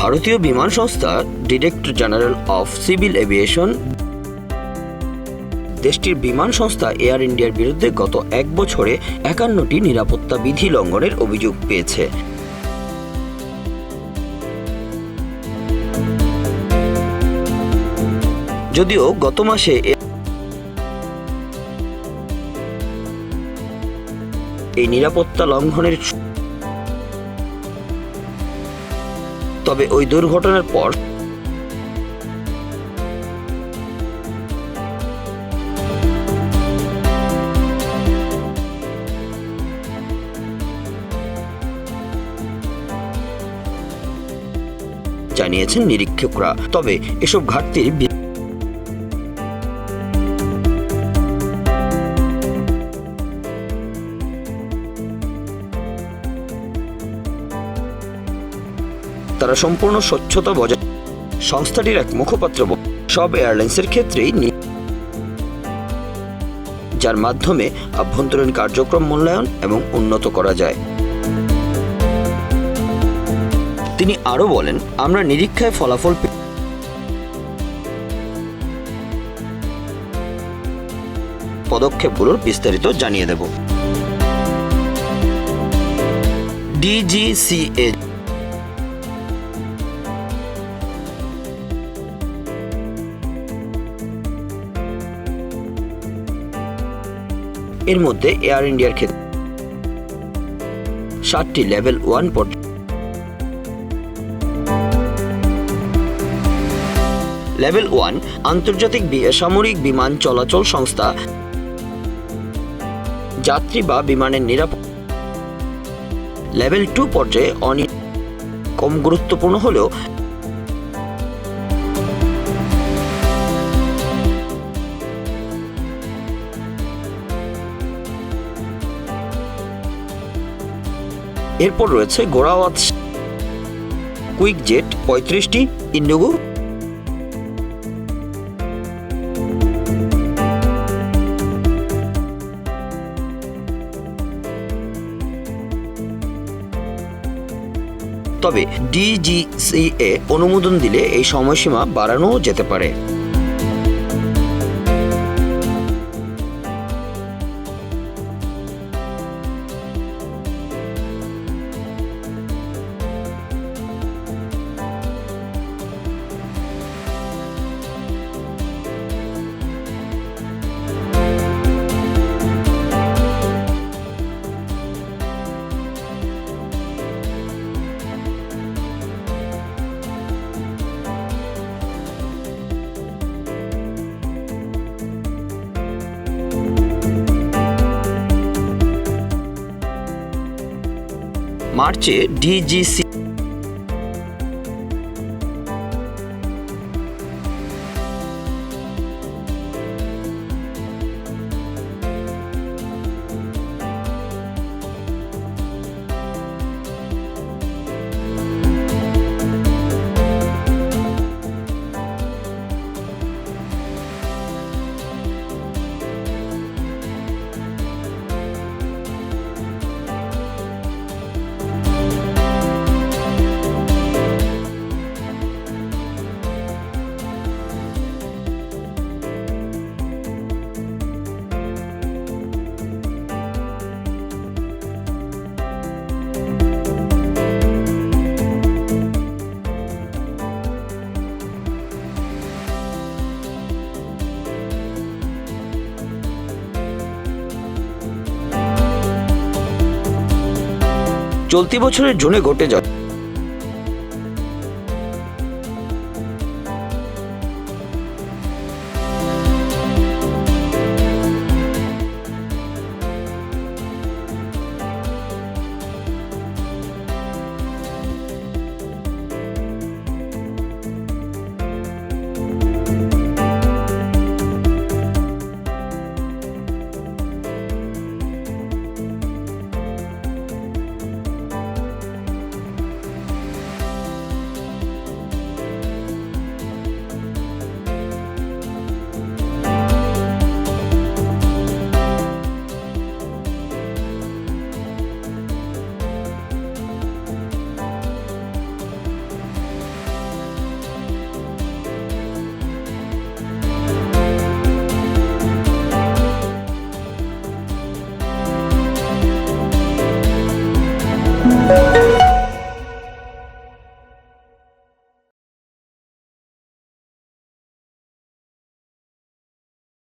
ভারতীয় বিমান সংস্থা director general of civil aviation দেশটির বিমান সংস্থা এয়ার ইন্ডিয়ার বিরুদ্ধে গত এক বছরে একান্নটি নিরাপত্তা বিধি লঙ্ঘনের অভিযোগ পেয়েছে। যদিও গত মাসে এই নিরাপত্তা লঙ্ঘনের তবে ওই দুর্ঘটনার পর জানিয়েছেন নিরীক্ষকরা। তবে এসব ঘাটতির তারা সম্পূর্ণ স্বচ্ছতা বজায় সংস্থাটির এক মুখপাত্র সব এয়ারলাইন্সের ক্ষেত্রেই যার মাধ্যমে আভ্যন্তরীণ কার্যক্রম মূল্যায়ন এবং উন্নত করা যায়। তিনি আরও বলেন, আমরা নিরীক্ষায় ফলাফল পদক্ষেপগুলোর বিস্তারিত জানিয়ে দেব। ডিজিসিএ এর মধ্যে এয়ার ইন্ডিয়ার ক্ষেত্রে সাতটি লেভেল ওয়ান পর্যন্ত লেভেল ওয়ান আন্তর্জাতিক সামরিক বিমান চলাচল সংস্থা। যাত্রী বা বিমানের নিরাপদ লেভেল টু পর্যায়ে অনি কম গুরুত্বপূর্ণ হলেও এরপর রয়েছে গোড়াওয়াত কুইক জেট পঁয়ত্রিশটি ইন্ডিগো। তবে ডিজিসিএ অনুমোদন দিলে এই সময়সীমা বাড়ানো যেতে পারে। মার্চে ডিজিসি চলতি বছরের জুনে ঘটে যায় করুন